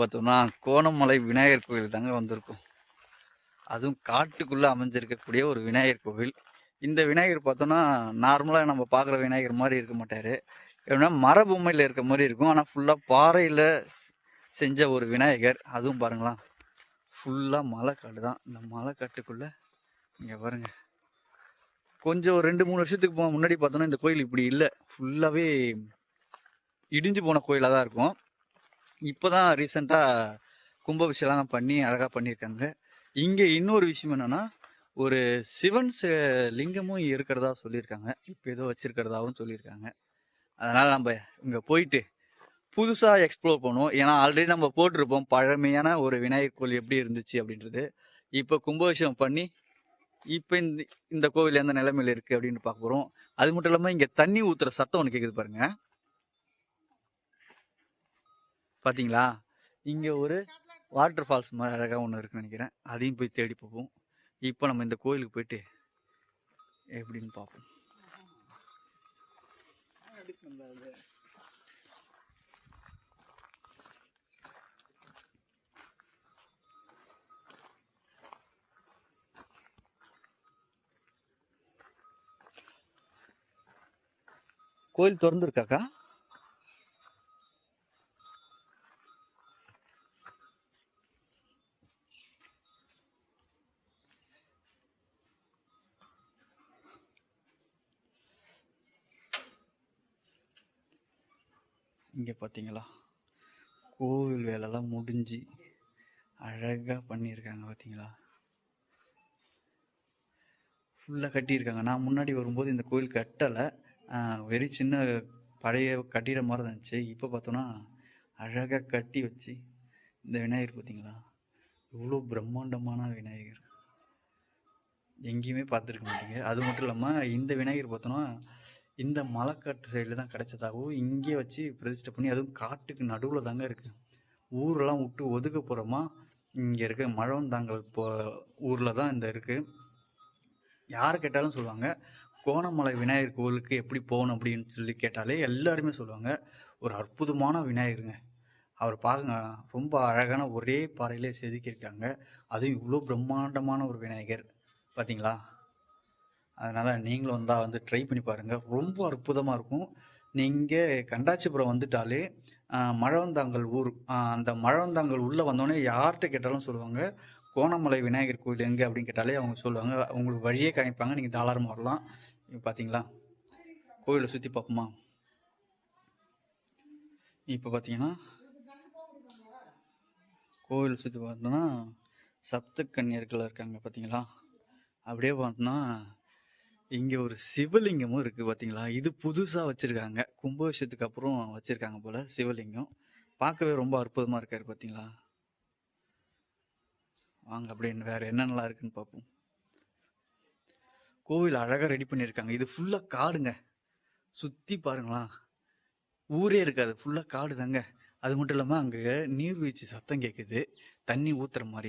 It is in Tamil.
பார்த்தோம்னா கோணமலை விநாயகர் கோவில் தாங்க வந்திருக்கும். அதுவும் காட்டுக்குள்ளே அமைஞ்சிருக்கக்கூடிய ஒரு விநாயகர் கோவில். இந்த விநாயகர் பார்த்தோம்னா நார்மலாக நம்ம பார்க்குற விநாயகர் மாதிரி இருக்க மாட்டார். எப்படின்னா மர பொம்மையில் இருக்க மாதிரி இருக்கும். ஆனால் ஃபுல்லாக பாறையில் செஞ்ச ஒரு விநாயகர். அதுவும் பாருங்களா ஃபுல்லாக மலைக்காடு தான். இந்த மலைக்காட்டுக்குள்ளே இங்கே பாருங்கள் கொஞ்சம் ஒரு ரெண்டு மூணு வருஷத்துக்கு முன்னாடி பார்த்தோன்னா இந்த கோயில் இப்படி இல்லை. ஃபுல்லாகவே இடிஞ்சு போன கோயிலாக தான் இருக்கும். இப்போ தான் ரீசெண்டாக கும்பாபிஷேகம் பண்ணி அழகாக பண்ணியிருக்காங்க. இங்கே இன்னொரு விஷயம் என்னென்னா ஒரு சிவன் ச- லிங்கமும் இருக்கிறதா சொல்லியிருக்காங்க. இப்போ ஏதோ வச்சுருக்கிறதாவும் சொல்லியிருக்காங்க. அதனால் நம்ம இங்கே போயிட்டு புதுசாக எக்ஸ்ப்ளோர் பண்ணுவோம். ஏன்னா ஆல்ரெடி நம்ம போட்டிருப்போம். பழமையான ஒரு விநாயகர் கோவில் எப்படி இருந்துச்சு அப்படின்றது. இப்போ கும்பாபிஷேகம் பண்ணி இப்போ இந்த இந்த கோவில் எந்த நிலைமையில் இருக்குது அப்படின்னு பார்க்க போகிறோம் அது மட்டும் இல்லாமல் இங்கே தண்ணி ஊற்றுற சத்தம் ஒன்று கேட்குது பாருங்கள் பார்த்தீங்களா இங்கே ஒரு வாட்டர் ஃபால்ஸ் மாதிரி அழகாக ஒன்று இருக்குன்னு நினைக்கிறேன். அதையும் போய் தேடி போவோம் இப்போ நம்ம இந்த கோயிலுக்கு போயிட்டு எப்படின்னு பார்ப்போம். கோயில் திறந்துருக்காக்கா? இங்கே பார்த்தீங்களா கோவில் வேலைலாம் முடிஞ்சு அழகாக பண்ணியிருக்காங்க பார்த்தீங்களா ஃபுல்லாக கட்டியிருக்காங்க நான் முன்னாடி வரும்போது இந்த கோயில் கட்டலை. வெறி சின்ன பழைய கட்டிட மாதிரி தான் இருந்துச்சு. இப்போ பார்த்தோன்னா அழகாக கட்டி வச்சு இந்த விநாயகர் பார்த்தீங்களா இவ்வளோ பிரம்மாண்டமான விநாயகர். எங்கேயுமே பார்த்துருக்க மாட்டீங்க. அது மட்டும் இல்லாமல் இந்த விநாயகர் பார்த்தோன்னா இந்த மலைக்காட்டு சைடில் தான் கிடைச்சதாகவும் இங்கே வச்சு பிரதிஷ்டை பண்ணி அதுவும் காட்டுக்கு நடுவில் தாங்க இருக்குது ஊரெல்லாம் விட்டு ஒதுக்க போகிறோமா இங்கே இருக்க மழவந்தாங்கல் போ ஊரில் தான் இந்த இருக்குது யார் கேட்டாலும் சொல்லுவாங்க கோணமலை விநாயகர் கோவிலுக்கு எப்படி போகணும் அப்படின்னு சொல்லி கேட்டாலே எல்லாருமே சொல்லுவாங்க ஒரு அற்புதமான விநாயகருங்க. அவர் பாருங்க ரொம்ப அழகான ஒரே பாறையிலே செதுக்கியிருக்காங்க. அதுவும் இவ்வளோ பிரம்மாண்டமான ஒரு விநாயகர். பார்த்தீங்களா அதனால் நீங்களும் வந்தால் வந்து ட்ரை பண்ணி பாருங்கள் ரொம்ப அற்புதமாக இருக்கும். நீங்கள் கண்டாச்சிபுரம் வந்துட்டாலே மழவந்தாங்கல் ஊர் அந்த மழவந்தாங்கல் உள்ளே வந்தோடனே யார்கிட்ட கேட்டாலும் சொல்லுவாங்க. கோணமலை விநாயகர் கோயில் எங்கே அப்படின்னு கேட்டாலே அவங்க சொல்லுவாங்க. உங்களுக்கு வழியே காமிப்பாங்க. நீங்கள் தாராளமாக வரலாம். பார்த்தீங்களா கோயிலை சுற்றி பார்ப்போமா? இப்போ பார்த்தீங்கன்னா கோயில் சுற்றி பார்த்தோன்னா சப்த கன்னியர்கள் இருக்காங்க பார்த்தீங்களா அப்படியே பார்த்தோன்னா இங்கே ஒரு சிவலிங்கமும் இருக்குது பார்த்தீங்களா இது புதுசாக வச்சுருக்காங்க. கும்பாபிஷேகத்துக்கு அப்புறம் வச்சுருக்காங்க போல் சிவலிங்கம். பார்க்கவே ரொம்ப அற்புதமாக இருக்காரு பார்த்தீங்களா வாங்க அப்படின்னு வேறு என்னென்னலாம் இருக்குன்னு பார்ப்போம். கோவில் அழகாக ரெடி பண்ணியிருக்காங்க. இது ஃபுல்லாக காடுங்க. சுற்றி பாருங்களா. ஊரே இருக்காது. ஃபுல்லாக காடு தாங்க அது மட்டும் இல்லாமல் அங்கே நீர்வீழ்ச்சி சத்தம் கேட்குது தண்ணி ஊற்றுற மாதிரி.